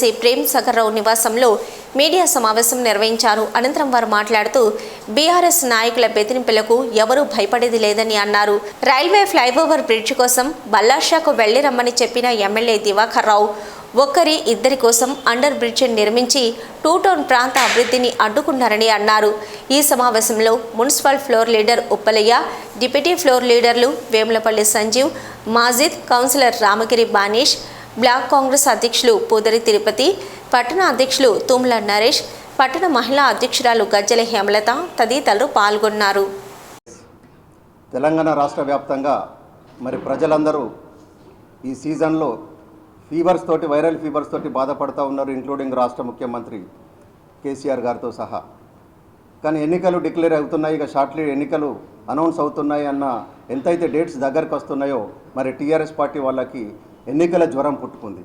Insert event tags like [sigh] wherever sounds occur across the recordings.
C Prem సగర్రావు నివాసంలో media సమావేశం నిర్వహించారు. అనంతరం వారు మాట్లాడుతూ బీఆర్ఎస్ నాయకుల బెదిరింపులకు ఎవరూ భయపడేది లేదని అన్నారు. రైల్వే ఫ్లైఓవర్ బ్రిడ్జ్ కోసం బల్లాషాకు వెళ్ళి రమ్మని చెప్పిన ఎమ్మెల్యే దివాకర్ రావు ఒక్కరి ఇద్దరి కోసం అండర్ బ్రిడ్జ్ నిర్మించి టూ టౌన్ ప్రాంత అభివృద్ధిని అడ్డుకున్నారని అన్నారు. ఈ సమావేశంలో municipal floor leader Uppalaiah deputy floor లీడర్లు వేములపల్లి సంజీవ్ మాజిద్ కౌన్సిలర్ రామగిరి బానీష్ బ్లాక్ కాంగ్రెస్ అధ్యక్షులు పూదరి తిరుపతి పట్టణ అధ్యక్షులు తుమ్ల నరేష్ పట్టణ మహిళా అధ్యక్షురాలు గజ్జల హేమలత తదితరులు పాల్గొన్నారు. తెలంగాణ రాష్ట్ర వ్యాప్తంగా మరి ప్రజలందరూ ఈ సీజన్లో ఫీవర్స్ తోటి వైరల్ ఫీవర్స్ తోటి బాధపడుతూ ఉన్నారు ఇంక్లూడింగ్ రాష్ట్ర ముఖ్యమంత్రి కేసీఆర్ గారితో సహా. కానీ ఎన్నికలు డిక్లేర్ అవుతున్నాయి ఇక షార్ట్లీ ఎన్నికలు అనౌన్స్ అవుతున్నాయి అన్న ఎంతైతే డేట్స్ దగ్గరకు వస్తున్నాయో మరి టీఆర్ఎస్ పార్టీ వాళ్ళకి ఎన్నికల జ్వరం పుట్టుకుంది.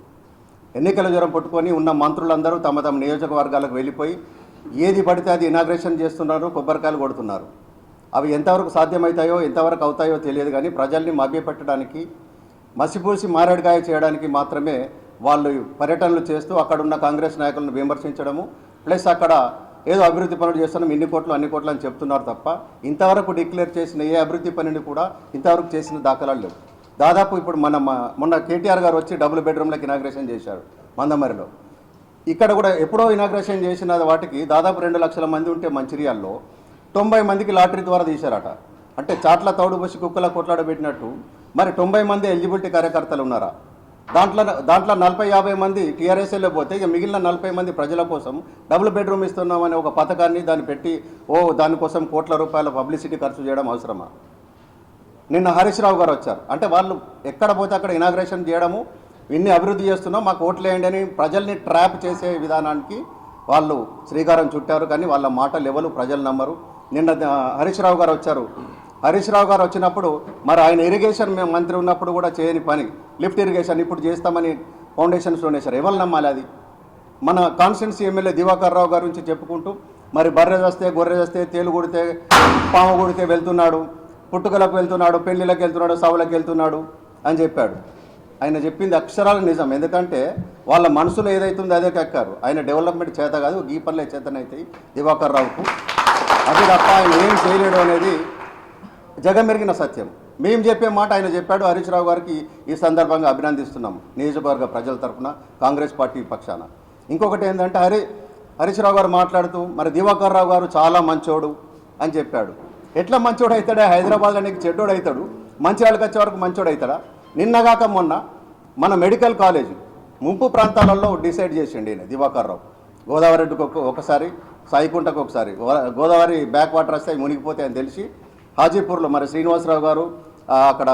ఎన్నికల జ్వరం పుట్టుకొని ఉన్న మంత్రులందరూ తమ తమ నియోజకవర్గాలకు వెళ్ళిపోయి ఏది పడితే అది ఇనాగ్రేషన్ చేస్తున్నారు కొబ్బరికాయలు కొడుతున్నారు. అవి ఎంతవరకు సాధ్యమవుతాయో ఎంతవరకు అవుతాయో తెలియదు కానీ ప్రజల్ని మభ్యపెట్టడానికి మసిపూసి మారేడుగాయ చేయడానికి మాత్రమే వాళ్ళు పర్యటనలు చేస్తూ అక్కడున్న కాంగ్రెస్ నాయకులను విమర్శించడము ప్లస్ అక్కడ ఏదో అభివృద్ధి పనులు చేస్తున్నాం ఇన్ని కోట్లు అన్ని కోట్లు అని చెప్తున్నారు తప్ప ఇంతవరకు డిక్లేర్ చేసిన ఏ అభివృద్ధి పనిని కూడా ఇంతవరకు చేసిన దాఖలాలు లేవు. దాదాపు ఇప్పుడు మన మొన్న కేటీఆర్ గారు వచ్చి డబుల్ బెడ్రూమ్లకు ఇనాగ్రేషన్ చేశారు మందమరిలో. ఇక్కడ కూడా ఎప్పుడో ఇనాగ్రేషన్ చేసిన వాటికి దాదాపు రెండు లక్షల మంది ఉంటే మంచిర్యాల్లో తొంభై మందికి లాటరీ ద్వారా తీశారట. అంటే చాట్ల తౌడు బసి కుక్కల కొట్లాడబెట్టినట్టు మరి తొంభై మంది ఎలిజిబిలిటీ కార్యకర్తలు ఉన్నారా? దాంట్లో దాంట్లో నలభై యాభై మంది టీఆర్ఎస్ఏలో పోతే ఇక మిగిలిన నలభై మంది ప్రజల కోసం డబుల్ బెడ్రూమ్ ఇస్తున్నామనే ఒక పథకాన్ని దాన్ని పెట్టి ఓ దానికోసం కోట్ల రూపాయల పబ్లిసిటీ ఖర్చు చేయడం అవసరమా? నిన్న హరీష్ రావు గారు వచ్చారు. అంటే వాళ్ళు ఎక్కడ పోతే అక్కడ ఇనాగ్రేషన్ చేయడము ఇన్ని అభివృద్ధి చేస్తున్నాం మాకు ఓట్లు వేయండి అని ప్రజల్ని ట్రాప్ చేసే విధానానికి వాళ్ళు శ్రీకారం చుట్టారు. కానీ వాళ్ళ మాటలు ఎవరు ప్రజలు నమ్మరు. నిన్న హరీష్ రావు గారు వచ్చారు. హరీష్ రావు గారు వచ్చినప్పుడు మరి ఆయన ఇరిగేషన్ మేము మంత్రి ఉన్నప్పుడు కూడా చేయని పని. లిఫ్ట్ ఇరిగేషన్ ఇప్పుడు చేస్తామని ఫౌండేషన్స్ డొనేషన్ ఎవరు నమ్మాలి అది? మన కాన్స్టిట్యున్సీ ఎమ్మెల్యే దివాకర్ రావు గారి గురించి చెప్పుకుంటూ మరి బర్రె చేస్తే గొర్రె చేస్తే తేలు కొడితే పాము కొడితే వెళ్తున్నాడు. పుట్టుకలకు వెళ్తున్నాడు పెళ్ళిళ్ళకి వెళ్తున్నాడు సవులకు వెళ్తున్నాడు అని చెప్పాడు. ఆయన చెప్పింది అక్షరాల నిజం. ఎందుకంటే వాళ్ళ మనసులో ఏదైతుందో అదే కక్కారు. ఆయన డెవలప్మెంట్ చేత కాదు ఈ పనులే చేతనైతాయి దివాకర్ రావుకు. అది తప్ప ఆయన ఏం చేయలేడు అనేది జగమెరిగిన సత్యం. మేము చెప్పే మాట ఆయన చెప్పాడు హరీష్ రావు గారికి ఈ సందర్భంగా అభినందిస్తున్నాం. నియోజకవర్గ ప్రజల తరఫున కాంగ్రెస్ పార్టీ పక్షాన. ఇంకొకటి ఏంటంటే హరి హరీష్ రావు గారు మాట్లాడుతూ మరి దివాకర్ రావు గారు చాలా మంచోడు అని చెప్పాడు. ఎట్లా మంచోడు అవుతాడే? హైదరాబాద్లో నీకు చెడ్డోడు అవుతాడు. మంచిర్యాలకు వచ్చే వరకు మంచోడు అవుతాడా? నిన్నగాక మొన్న మన మెడికల్ కాలేజ్ ముంపు ప్రాంతాలలో డిసైడ్ చేసిండి ఈయన దివాకర్ రావు. గోదావరికి ఒకసారి సాయికుంటకు ఒకసారి. గోదా- గోదావరి బ్యాక్ వాటర్ వస్తే అవి మునిగిపోతాయి అని తెలిసి హాజీపూర్లో మరి శ్రీనివాసరావు గారు అక్కడ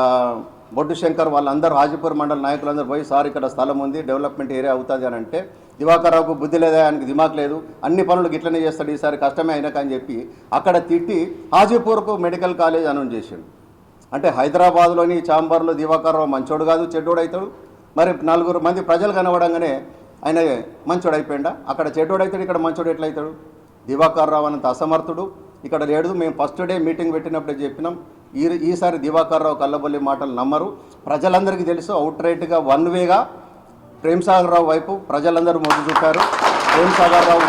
బొడ్డు శంకర్ వాళ్ళందరూ హాజీపూర్ మండల నాయకులందరూ పోయి సార్ ఇక్కడ స్థలం ఉంది డెవలప్మెంట్ ఏరియా అవుతుంది అని అంటే దివాకర్ రావుకు బుద్ధి లేదా ఆయనకి దిమాక్ లేదు. అన్ని పనులు గిట్లనే చేస్తాడు. ఈసారి కష్టమే అయినాక అని చెప్పి అక్కడ తిట్టి హాజీపూర్కు మెడికల్ కాలేజ్ అనౌన్స్ చేసిండు అంటే హైదరాబాద్లోని చాంబర్లో దివాకర్ రావు మంచోడు కాదు చెడ్డోడు అవుతాడు. మరి నలుగురు మంది ప్రజలు కనబడంగానే ఆయన మంచోడు అయిపోయిండా? అక్కడ చెడ్డోడు అవుతాడు ఇక్కడ మంచోడు ఎట్లయితాడు దివాకర్ రావు అనంత అసమర్థుడు. ఇక్కడ లేడు మేము ఫస్ట్ డే మీటింగ్ పెట్టినప్పుడే చెప్పినాం. ఈ ఈసారి దివాకర్ రావు కల్లబొల్లి మాటలు నమ్మరు. ప్రజలందరికీ తెలుసు అవుట్ రైట్గా వన్ వేగా ప్రేమ్ సాగర్ రావు వైపు ప్రజలందరూ మొగ్గు చూపారు. ప్రేమ్ సాగర్ రావు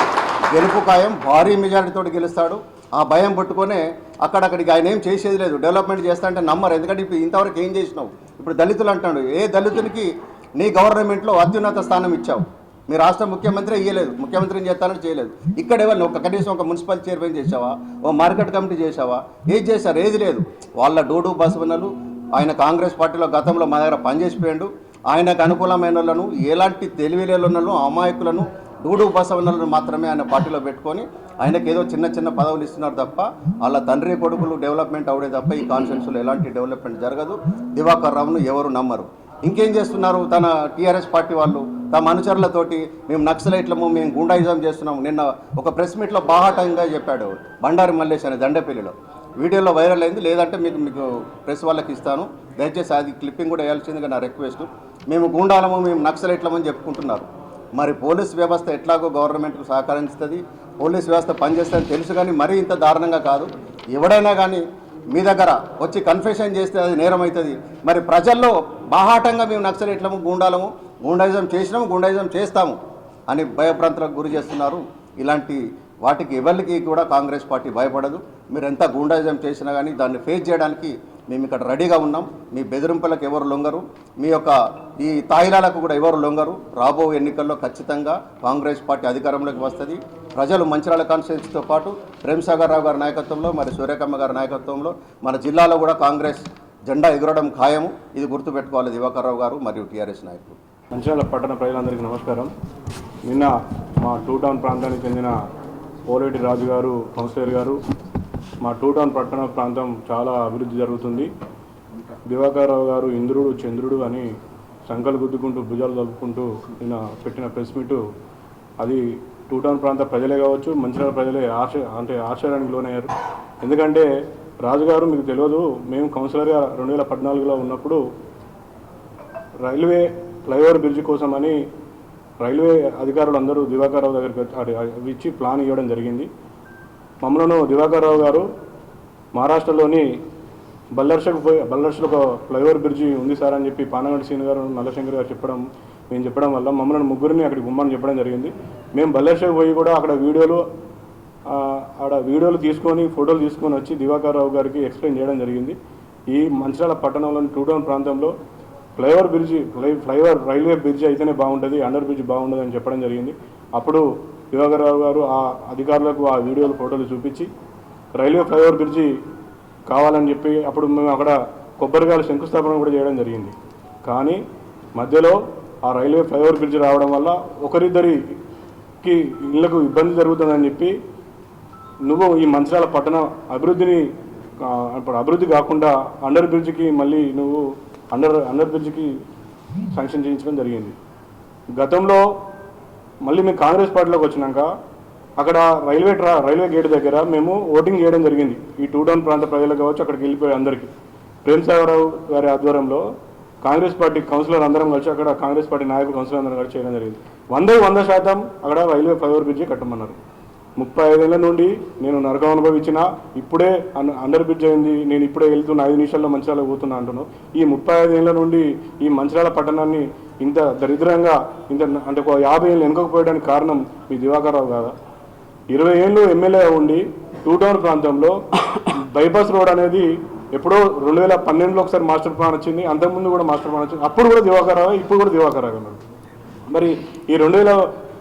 గెలుపు ఖాయం భారీ మెజారిటీతో గెలుస్తాడు. ఆ భయం పట్టుకొనే అక్కడక్కడికి ఆయన ఏం చేసేది లేదు. డెవలప్మెంట్ చేస్తా అంటే నమ్మరు. ఎందుకంటే ఇప్పుడు ఇంతవరకు ఏం చేసినావు? ఇప్పుడు దళితులు అంటాడు ఏ దళితునికి నీ గవర్నమెంట్లో అత్యున్నత స్థానం ఇచ్చావు? మీ రాష్ట్ర ముఖ్యమంత్రి ఇయ్యలేదు. ముఖ్యమంత్రిని చేస్తానని చేయలేదు. ఇక్కడ ఎవరు ఒక కనీసం ఒక మున్సిపల్ చైర్మన్ చేసావా ఓ మార్కెట్ కమిటీ చేసావా ఏది చేశారు? ఏది లేదు. వాళ్ళ డోడు బసవనలు ఆయన కాంగ్రెస్ పార్టీలో గతంలో మా దగ్గర పనిచేసిపోయాడు. ఆయనకు అనుకూలమైన వాళ్ళను ఎలాంటి తెలివిలేలను అమాయకులను డూడు బసవనలను మాత్రమే ఆయన పార్టీలో పెట్టుకొని ఆయనకి ఏదో చిన్న చిన్న పదవులు ఇస్తున్నారు తప్ప వాళ్ళ తండ్రి కొడుకులు డెవలప్మెంట్ అవడే తప్ప ఈ కాన్స్టిట్యూన్సీలో ఎలాంటి డెవలప్మెంట్ జరగదు. దివాకర్ రావును ఎవరు నమ్మరు. ఇంకేం చేస్తున్నారు తన టీఆర్ఎస్ పార్టీ వాళ్ళు? తమ అనుచరులతోటి మేము నక్సలైట్లము మేము గుండాయిజం చేస్తున్నాము. నిన్న ఒక ప్రెస్ మీట్లో బాహాటంగా చెప్పాడు బండారి మల్లేష్ అనే దండపల్లిలో. వీడియోలో వైరల్ అయింది. లేదంటే మీకు మీకు ప్రెస్ వాళ్ళకి ఇస్తాను. దయచేసి అది క్లిప్పింగ్ కూడా వేయాల్సిందిగా నా రిక్వెస్ట్. మేము గూండాలము మేము నక్సలైట్లమని చెప్పుకుంటున్నారు. మరి పోలీస్ వ్యవస్థ ఎట్లాగో గవర్నమెంట్కు సహకరిస్తుంది పోలీస్ వ్యవస్థ పనిచేస్తుందని తెలుసు కానీ మరీ ఇంత దారుణంగా కాదు. ఎవడైనా కానీ మీ దగ్గర వచ్చి కన్ఫెషన్ చేస్తే అది నేరం అవుతుంది మరి ప్రజల్లో బాహాటంగా మేము నక్సలైట్లము గూండాలము గూండాయిజం చేసినాము గూండాయిజం చేస్తాము అని భయభ్రాంతులకు గురి చేస్తున్నారు. ఇలాంటి వాటికి ఎవరికి కూడా కాంగ్రెస్ పార్టీ భయపడదు. మీరు ఎంత గూండాయిజం చేసినా కానీ దాన్ని ఫేస్ చేయడానికి మేము ఇక్కడ రెడీగా ఉన్నాం. మీ బెదిరింపులకు ఎవరు లొంగరు. మీ యొక్క ఈ తాయిలాలకు కూడా ఎవరు లొంగరు. రాబో ఎన్నికల్లో ఖచ్చితంగా కాంగ్రెస్ పార్టీ అధికారంలోకి వస్తుంది. ప్రజలు మంచిర్యాల కాన్స్టిట్యూన్సీతో పాటు ప్రేమ్సాగర్ రావు గారి నాయకత్వంలో మరి సూర్యకమ్మ గారి నాయకత్వంలో మన జిల్లాలో కూడా కాంగ్రెస్ జెండా ఎగురడం ఖాయము. ఇది గుర్తుపెట్టుకోవాలి దివాకర్రావు గారు మరియు టీఆర్ఎస్ నాయకులు. మంచిర్యాల పట్టణ ప్రజలందరికీ నమస్కారం. నిన్న మా టూ టౌన్ ప్రాంతానికి చెందిన పోలేటి రాజు గారు కౌన్సిలర్ గారు మా టూటాన్ పట్టణ ప్రాంతం చాలా అభివృద్ధి జరుగుతుంది. దివాకర్రావు గారు ఇంద్రుడు చంద్రుడు అని సంకలు గుద్దుకుంటూ భుజాలు తలుపుకుంటూ నిన్న పెట్టిన ప్రెస్ మీటు అది టూటాన్ ప్రాంత ప్రజలే కావచ్చు మంచిర్యాల ప్రజలే ఆశ అంటే ఆశ్చర్యానికి లోనయ్యారు. ఎందుకంటే రాజుగారు మీకు తెలియదు మేము కౌన్సిలర్గా రెండు వేల పద్నాలుగులో ఉన్నప్పుడు రైల్వే ఫ్లైఓవర్ బ్రిడ్జ్ కోసమని రైల్వే అధికారులు అందరూ దివాకర్రావు దగ్గరికి ఇచ్చి ప్లాన్ ఇవ్వడం జరిగింది. మమ్మలను దివాకర్ రావు గారు మహారాష్ట్రలోని బల్లర్షకు పోయి బల్లర్షలో ఒక ఫ్లైఓవర్ బ్రిడ్జి ఉంది సార్ అని చెప్పి పానగంటి సీన్ గారు నల్లశంకర్ గారు చెప్పడం మేము చెప్పడం వల్ల మమ్మల్ని ముగ్గురిని అక్కడికి గుమ్మని చెప్పడం జరిగింది. మేము బల్లర్షకు పోయి కూడా అక్కడ వీడియోలు ఆడ వీడియోలు తీసుకొని ఫోటోలు తీసుకొని వచ్చి దివాకర్ రావు గారికి ఎక్స్ప్లెయిన్ చేయడం జరిగింది. ఈ మంచిర్యాల పట్టణంలోని టూ టౌన్ ప్రాంతంలో flyover bridge fly flyover railway bridge అయితేనే బాగుంటుంది అండర్ బ్రిడ్జ్ బాగుండదు అని చెప్పడం జరిగింది. అప్పుడు దివాకర్ గారు ఆ అధికారులకు ఆ వీడియోలు ఫోటోలు చూపించి రైల్వే ఫ్లైఓవర్ బ్రిడ్జి కావాలని చెప్పి అప్పుడు మేము అక్కడ కొబ్బరికాయల శంకుస్థాపన కూడా చేయడం జరిగింది. కానీ మధ్యలో ఆ రైల్వే ఫ్లైఓవర్ బ్రిడ్జ్ రావడం వల్ల ఒకరిద్దరికి ఇళ్ళకు ఇబ్బంది జరుగుతుందని చెప్పి నువ్వు ఈ మంచిరాల పట్టణ అభివృద్ధిని ఇప్పుడు అభివృద్ధి కాకుండా అండర్ బ్రిడ్జ్కి మళ్ళీ నువ్వు అండర్ అండర్ బ్రిడ్జ్కి శాంక్షన్ చేయించడం జరిగింది. గతంలో మళ్ళీ మేము కాంగ్రెస్ పార్టీలోకి వచ్చినాక అక్కడ రైల్వే ట్రా రైల్వే గేట్ దగ్గర మేము ఓటింగ్ చేయడం జరిగింది. ఈ టూ టౌన్ ప్రాంత ప్రజలకు కావచ్చు అక్కడికి వెళ్ళిపోయే అందరికీ. ప్రేమ్సాగరావు గారి ఆధ్వర్యంలో కాంగ్రెస్ పార్టీ కౌన్సిలర్ అందరం కలిసి అక్కడ కాంగ్రెస్ పార్టీ నాయకులు కౌన్సిలర్ అందరం కలిసి చేయడం జరిగింది. వందకి వంద శాతం అక్కడ రైల్వే ఫ్లైఓవర్ బ్రిడ్జి కట్టమన్నారు. ముప్పై ఐదేళ్ళ నుండి నేను నరకం అనుభవించిన ఇప్పుడే అన్- అండర్ బ్రిడ్జ్ అయింది నేను ఇప్పుడే వెళ్తున్న ఐదు నిమిషాల్లో మంచిర్యాల పోతున్నా అంటున్నాను ఈ ముప్పై ఐదేళ్ళ నుండి ఈ మంచిర్యాల పట్టణాన్ని ఇంత దరిద్రంగా ఇంత అంటే ఒక యాభై ఏళ్ళు వెనుకపోయడానికి కారణం మీ దివాకర్ రావు కాదా ఇరవై ఏళ్ళు ఎమ్మెల్యే ఉండి టూ టౌన్ ప్రాంతంలో [coughs] బైపాస్ రోడ్ అనేది ఎప్పుడో రెండు వేల పన్నెండులో ఒకసారి మాస్టర్ ప్లాన్ వచ్చింది అంతకుముందు కూడా మాస్టర్ ప్లాన్ వచ్చింది అప్పుడు కూడా దివాకర్ ఇప్పుడు కూడా దివాకర్ రావు మరి. ఈ రెండు వేల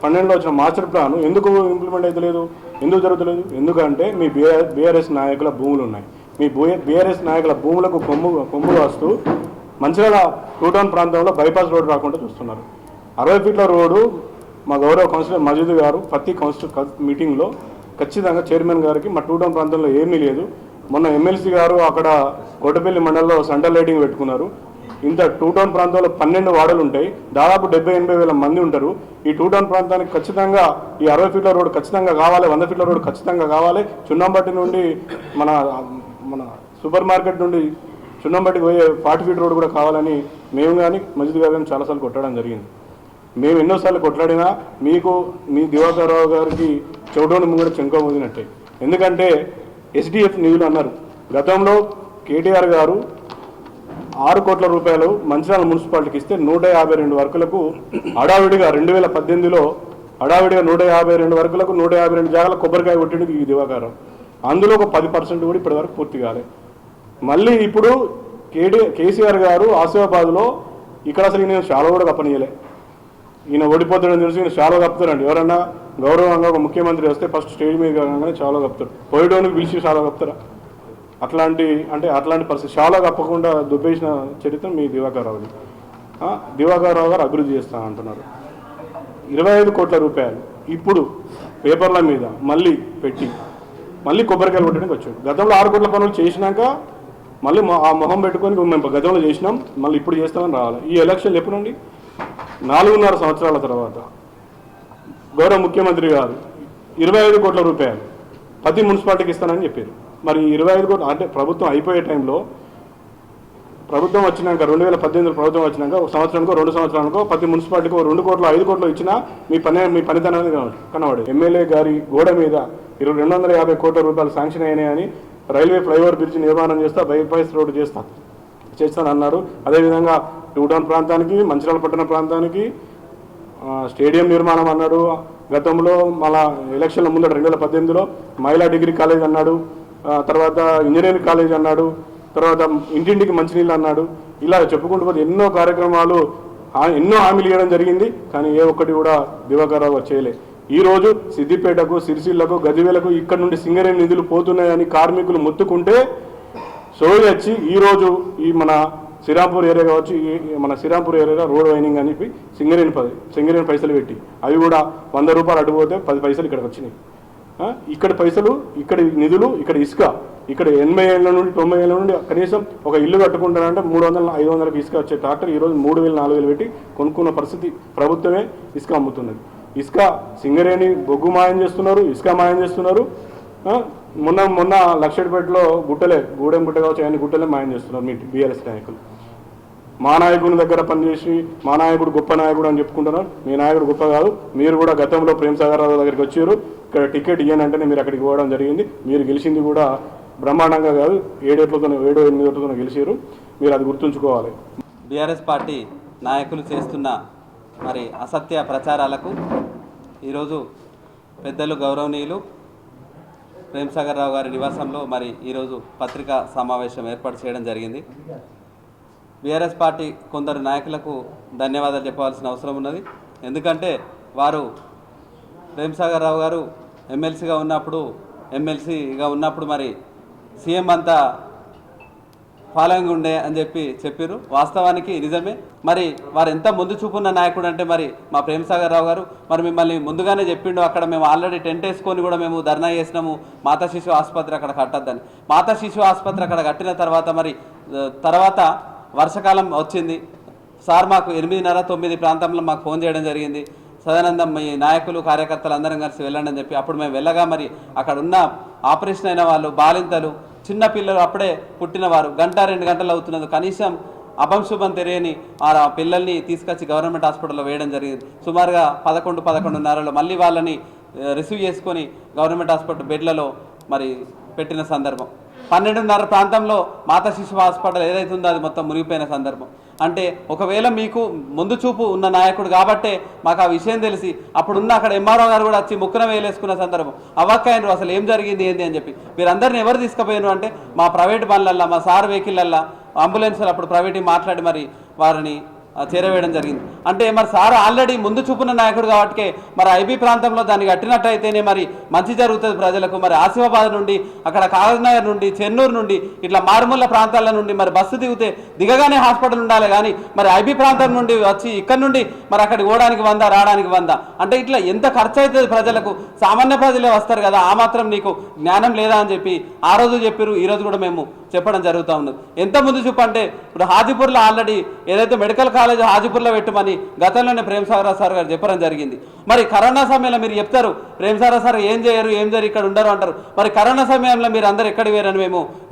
పన్నెండులో వచ్చిన మాస్టర్ ప్లాన్ ఎందుకు ఇంప్లిమెంట్ అవుతలేదు ఎందుకు జరుగుతలేదు? ఎందుకంటే మీ బీఆర్ బీఆర్ఎస్ నాయకుల భూములు ఉన్నాయి. మీ బీఆర్ఎస్ నాయకుల భూములకు కొమ్ము కొమ్ములు వస్తూ మంచిర్యాల టూ టౌన్ ప్రాంతంలో బైపాస్ రోడ్ రాకుండా చూస్తున్నారు. అరవై ఫీట్ల రోడ్డు మా గౌరవ కౌన్సిలర్ మజీద్ గారు ప్రతి కౌన్సిల్ మీటింగ్లో ఖచ్చితంగా చైర్మన్ గారికి మా టూ టౌన్ ప్రాంతంలో ఏమీ లేదు. మొన్న ఎమ్మెల్సీ గారు అక్కడ కోటపల్లి మండలంలో సెంటర్ లైటింగ్ పెట్టుకున్నారు. ఇంత టూ టౌన్ ప్రాంతంలో పన్నెండు వాడలు ఉంటాయి. దాదాపు డెబ్బై ఎనభై వేల మంది ఉంటారు. ఈ టూ టౌన్ ప్రాంతానికి ఖచ్చితంగా ఈ అరవై ఫీట్ల రోడ్డు ఖచ్చితంగా కావాలి వంద ఫీట్ల రోడ్డు ఖచ్చితంగా కావాలి. చున్నంబట్టి నుండి మన మన సూపర్ మార్కెట్ నుండి చున్నంబట్టికి పోయే ఫార్టీ ఫీట్ రోడ్ కూడా కావాలని మేము కానీ మజిద్ గారు కానీ చాలాసార్లు కొట్టడం జరిగింది. మేము ఎన్నోసార్లు కొట్లాడినా మీకు మీ దివాకర్ రావు గారికి చౌడోని ముంగడ చెంక ఎందుకంటే ఎస్డిఎఫ్ నిధులు అన్నారు. గతంలో కేటీఆర్ గారు ఆరు కోట్ల రూపాయలు మంచిర్యాల మున్సిపాలిటీకి ఇస్తే నూట యాభై రెండు వర్కులకు హడావిడిగా రెండు వేల పద్దెనిమిదిలో హడావిడిగా నూట యాభై రెండు వర్కులకు నూట యాభై రెండు జాగాల కొబ్బరికాయ కొట్టింది ఈ దివాకారం. అందులో ఒక పది పర్సెంట్ కూడా ఇప్పటివరకు పూర్తి కాలే. మళ్ళీ ఇప్పుడు కేటీ కేసీఆర్ గారు ఆసిఫాబాద్లో ఇక్కడ అసలు ఈయన చాలా కూడా కప్పనీయలే. ఈయన ఓడిపోతాడని తెలిసి ఈయన చాలా కప్పుతారండి. ఎవరన్నా గౌరవంగా ఒక ముఖ్యమంత్రి వస్తే ఫస్ట్ స్టేజ్ మీద కాగానే చాలా కప్పుతారు. పోయేటోనికి పిలిచి చాలా కప్తారా అట్లాంటి అంటే అట్లాంటి పరిస్థితి చాలా తప్పకుండా దుబ్బేసిన చరిత్ర మీ దివాకర్ రావుది. గారు అభివృద్ధి చేస్తాను అంటున్నారు. ఇరవై ఐదు కోట్ల రూపాయలు ఇప్పుడు పేపర్ల మీద మళ్ళీ పెట్టి మళ్ళీ కొబ్బరికాయలు కొట్టడానికి వచ్చాడు గతంలో ఆరు కోట్ల పనులు చేసినాక మళ్ళీ ఆ మొహం పెట్టుకొని మేము గతంలో చేసినాం మళ్ళీ ఇప్పుడు చేస్తామని రావాలి. ఈ ఎలక్షన్లు ఎప్పుడండి నాలుగున్నర సంవత్సరాల తర్వాత. గౌరవ ముఖ్యమంత్రి గారు ఇరవై ఐదు కోట్ల రూపాయలు ప్రతి మున్సిపాలిటీకి ఇస్తానని చెప్పారు. మరి ఇరవై ఐదు కోట్లు అంటే ప్రభుత్వం అయిపోయే టైంలో ప్రభుత్వం వచ్చినాక రెండు వేల పద్దెనిమిది ప్రభుత్వం వచ్చినాక ఒక సంవత్సరానికో రెండు సంవత్సరానికో ప్రతి మున్సిపాలిటీకో రెండు కోట్లు ఐదు కోట్లు ఇచ్చినా మీ పని మీ పనితనాన్ని కనబడి ఎమ్మెల్యే గారి గోడ మీద ఇరవై రెండు వందల యాభై కోట్ల రూపాయలు శాంక్షన్ అయినాయని రైల్వే ఫ్లైఓవర్ బ్రిడ్జ్ నిర్మాణం చేస్తా బైపాస్ రోడ్డు చేస్తా చేస్తానన్నారు అదేవిధంగా టూడౌన్ ప్రాంతానికి మంచిర్యాల పట్టణ ప్రాంతానికి స్టేడియం నిర్మాణం అన్నాడు. గతంలో మళ్ళా ఎలక్షన్ల ముందు రెండు వేల పద్దెనిమిదిలో మహిళా డిగ్రీ కాలేజ్ అన్నాడు. తర్వాత ఇంజనీరింగ్ కాలేజ్ అన్నాడు తర్వాత ఇంటింటికి మంచినీళ్ళు అన్నాడు. ఇలా చెప్పుకుంటూ పోతే ఎన్నో కార్యక్రమాలు ఎన్నో హామీలు ఇవ్వడం జరిగింది కానీ ఏ ఒక్కటి కూడా దివాకర్ రావు చేయలే. ఈ రోజు సిద్దిపేటకు సిరిసిల్లకు గదివేలకు ఇక్కడ నుండి సింగరేణి నిధులు పోతున్నాయని కార్మికులు మొత్తుకుంటే సోయి వచ్చి ఈరోజు ఈ మన శ్రీరాంపూర్ ఏరియా కావచ్చు మన శ్రీరాంపూర్ ఏరియా రోడ్ వైనింగ్ అని చెప్పి సింగరేణి పది సింగరేణి పైసలు పెట్టి. అవి కూడా వంద రూపాయలు అడిగిపోతే పది పైసలు ఇక్కడికి వచ్చినాయి. ఇక్కడ పైసలు ఇక్కడ నిధులు ఇక్కడ ఇసుక. ఇక్కడ ఎనభై ఏళ్ళ నుండి తొంభై ఏళ్ళ నుండి కనీసం ఒక ఇల్లు కట్టుకుంటారంటే మూడు వందల ఐదు వందలకు ఇసుక వచ్చే ట్రాక్టర్ ఈరోజు మూడు వేలు నాలుగు వేలు పెట్టి కొనుక్కున్న పరిస్థితి ప్రభుత్వమే ఇసుక అమ్ముతున్నది. ఇసుక సింగరేణి బొగ్గు మాయం చేస్తున్నారు ఇసుక మాయం చేస్తున్నారు. మొన్న మొన్న లక్షడిపేటలో గుట్టలే గూడెం గుట్ట కావచ్చు అన్ని గుట్టలే మాయం చేస్తున్నారు మీ బీఆర్ఎస్ నాయకులు. మా నాయకుని దగ్గర పనిచేసి మా నాయకుడు గొప్ప నాయకుడు అని చెప్పుకుంటున్నారు మీ నాయకుడు గొప్ప కాదు. మీరు కూడా గతంలో ప్రేమ్ సాగర్ రావు దగ్గరికి వచ్చారు. ఇక్కడ టికెట్ ఇయ్యని అంటేనే మీరు అక్కడికి పోవడం జరిగింది. మీరు గెలిచింది కూడా బ్రహ్మాండంగా కాదు. ఏడేట్లతో ఏడో ఎనిమిదితో గెలిచారు. మీరు అది గుర్తుంచుకోవాలి. బీఆర్ఎస్ పార్టీ నాయకులు చేస్తున్న మరి అసత్య ప్రచారాలకు ఈరోజు పెద్దలు గౌరవనీయులు ప్రేమసాగర్ రావు గారి నివాసంలో మరి ఈరోజు పత్రికా సమావేశం ఏర్పాటు చేయడం జరిగింది. బీఆర్ఎస్ పార్టీ కొందరు నాయకులకు ధన్యవాదాలు చెప్పవలసిన అవసరం ఉన్నది. ఎందుకంటే వారు ప్రేమ్సాగర్ రావు గారు ఎమ్మెల్సీగా ఉన్నప్పుడు ఎమ్మెల్సీగా ఉన్నప్పుడు మరి సీఎం అంతా ఫాలోయింగ్ ఉండే అని చెప్పి చెప్పారు వాస్తవానికి నిజమే. మరి వారు ఎంత ముందు చూపున్న నాయకుడు అంటే మరి మా ప్రేమసాగర్ రావు గారు. మరి మిమ్మల్ని ముందుగానే చెప్పిండు అక్కడ మేము ఆల్రెడీ టెంట్ వేసుకొని కూడా మేము ధర్నా చేసినాము. మాతా శిశు ఆసుపత్రి అక్కడ కట్టద్దని. మాతా శిశు ఆసుపత్రి అక్కడ కట్టిన తర్వాత మరి తర్వాత వర్షాకాలం వచ్చింది. సార్ మాకు ఎనిమిదిన్నర తొమ్మిది ప్రాంతంలో మాకు ఫోన్ చేయడం జరిగింది. సదానందం మీ నాయకులు కార్యకర్తలు అందరం కలిసి వెళ్ళండి అని చెప్పి అప్పుడు మేము వెళ్ళగా మరి అక్కడ ఉన్న ఆపరేషన్ అయిన వాళ్ళు బాలింతలు చిన్న పిల్లలు అప్పుడే పుట్టినవారు. గంట రెండు గంటలు అవుతున్నది. కనీసం అభంశుభం తెలియని ఆ పిల్లల్ని తీసుకొచ్చి గవర్నమెంట్ హాస్పిటల్లో వేయడం జరిగింది. సుమారుగా పదకొండు పదకొండున్నరలో మళ్ళీ వాళ్ళని రిసీవ్ చేసుకొని గవర్నమెంట్ హాస్పిటల్ బెడ్లలో మరి పెట్టిన సందర్భం. పన్నెండున్నర ప్రాంతంలో మాతా శిశు హాస్పిటల్ ఏదైతే ఉందో అది మొత్తం మునిగిపోయిన సందర్భం. అంటే ఒకవేళ మీకు ముందు చూపు ఉన్న నాయకుడు కాబట్టే మాకు ఆ విషయం తెలిసి అప్పుడున్న అక్కడ ఎంఆర్ఓ గారు కూడా వచ్చి ముక్కున వేలేసుకున్న సందర్భం. అవ్వక్కయ్యారు అసలు ఏం జరిగింది ఏంది అని చెప్పి. మీరందరిని ఎవరు తీసుకుపోయారు అంటే మా ప్రైవేట్ బండ్లల్లా మా సార్ వెహికల్లల్లా అంబులెన్స్లు అప్పుడు ప్రైవేట్ మాట్లాడి మరి వారిని చేరవేయడం జరిగింది. అంటే మరి సార్ ఆల్రెడీ ముందు చూపున నాయకుడు కాబట్టి మరి ఐబీ ప్రాంతంలో దాన్ని కట్టినట్టయితేనే మరి మంచి జరుగుతుంది ప్రజలకు. మరి ఆసిఫాబాద్ నుండి అక్కడ కాగజ్నగర్ నుండి చెన్నూరు నుండి ఇట్లా మారుమూల ప్రాంతాల నుండి మరి బస్సు దిగితే దిగగానే హాస్పిటల్ ఉండాలి కానీ మరి ఐబీ ప్రాంతం నుండి వచ్చి ఇక్కడ నుండి మరి అక్కడికి పోవడానికి వంద రావడానికి వంద? అంటే ఇట్లా ఎంత ఖర్చు అవుతుంది ప్రజలకు? సామాన్య ప్రజలే వస్తారు కదా ఆ మాత్రం నీకు జ్ఞానం లేదా అని చెప్పి ఆ రోజు చెప్పారు ఈ రోజు కూడా మేము చెప్పడం జరుగుతూ ఉన్నది. ఎంత ముందు చూపు అంటే ఇప్పుడు హాజీపూర్లో ఆల్రెడీ ఏదైతే మెడికల్ కాలేజ్ హాజీపూర్లో పెట్టమని గతంలోనే ప్రేమ్ సాగర్ సార్ గారు చెప్పడం జరిగింది. మరి కరోనా సమయంలో మీరు చెప్తారు ప్రేమ్ సాగర్ సార్ ఏం చేయరు ఏం చేయరు ఇక్కడ ఉండరు అంటారు. మరి కరోనా సమయంలో మీరు అందరు ఎక్కడ వేరని మేము